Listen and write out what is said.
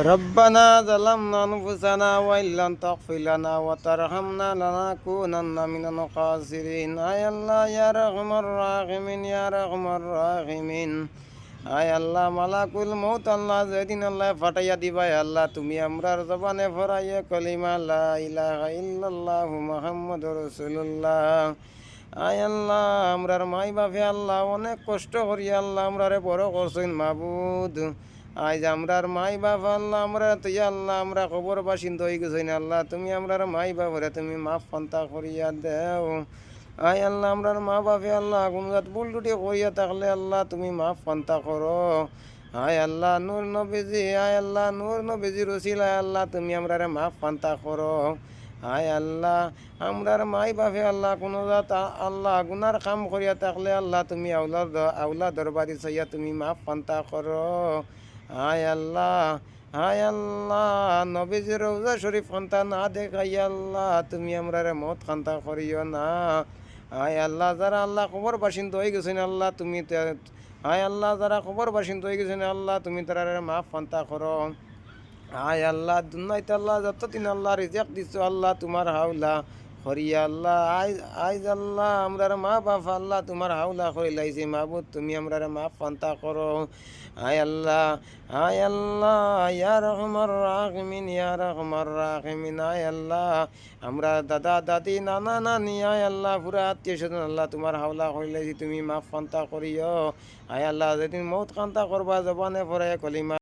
ربنا ظلمنا أنفسنا وإن لم تغفر لنا وترحمنا لنكونن من الخاسرين আয় আল্লাহ ইয়া রহমান রাহিমিন ইয়া রহমান রাহিমিন আয় আল্লাহ মালাকুল মৌত আল্লাহ যেদিন আল্লাহ ফাটাইয়া দিবাই আল্লাহ তুমি আমরার জবানে ফরাইয়া কলিমা লা ইলাহা ইল্লাল্লাহু মুহাম্মাদুর রাসূলুল্লাহ আয় আল্লাহ আমরার মাই বাপে আল্লাহ অনেক কষ্ট করি আল্লাহ আমরারে বড় করছেন মাবুদ আজ আমরার মাই বাপ আল্লাহ, আমরা তুই আল্লাহ, আমরা খবর বাসিন্দ হয়ে গেছি আল্লাহ, তুমি আমরার মাই বাপরে তুমি মাফ পান্তা করিয়া দেও। আই আল্লাহ, আমরার মা বাপে আল্লাহ জাত ভুল টুটি করিয়া থাকলে আল্লাহ, তুমি মাফ পান্তা করো। আয় আল্লাহ, নূর নবীজি, আয় আল্লাহ, নূর নবীজি রসিল আয় আল্লাহ, তুমি আমরারে মাফ পান্তা করো। আয় আল্লাহ, আমরার মাই বাপে আল্লাহ, কোনো জাত আল্লাহ, গুনার কাম করিয়া থাকলে আল্লাহ, তুমি আউলা আউলা দরবারি চাইয়া তুমি মাফ পান্তা করো। আয় আল্লাহ, হায় আল্লাহ নবীজি রোজা শরীফ খান্তা না দেখাই আল্লাহ, তুমি আমরারে মত খান্তা করিও না। হায় আল্লাহ, যারা আল্লাহ খবর বাসিন্দ হয়ে গেছেন আল্লাহ, তুমি হায় আল্লাহ, যারা খবর বাসিন্দ হয়ে গেছেন আল্লাহ, তুমি তারা মাফ ফান্তা করো। আয় আল্লাহ দুনাইত আল্লাহ যতদিন আল্লাহ রিজেক দিছো আল্লাহ, তোমার হাওলা। হরিয়া আল্লাহ, আইজ আল্লাহ, আমরার মা বাপ আল্লাহ, তোমার হাওলা হরি লাইছে, মাবুদ, তুমি আমরার মা ফান্তা করো। আয় আল্লাহ আয় আল্লাহ, ইয়া রহমার রাহিমিন, ইয়া রহমার রাহিমিন, আয় আল্লাহ। আমরা দাদা, দাদি, নানা, নানি, আয় আল্লাহ, পুরা আত্মীয় স্বজন, আল্লাহ, তোমার হাওলা হরি লাইছে, তুমি মাফ ফান্তা করিও। আয় আল্লাহ, যেদিন মৌত কান্তা করবা, জবানে পরে কলিমা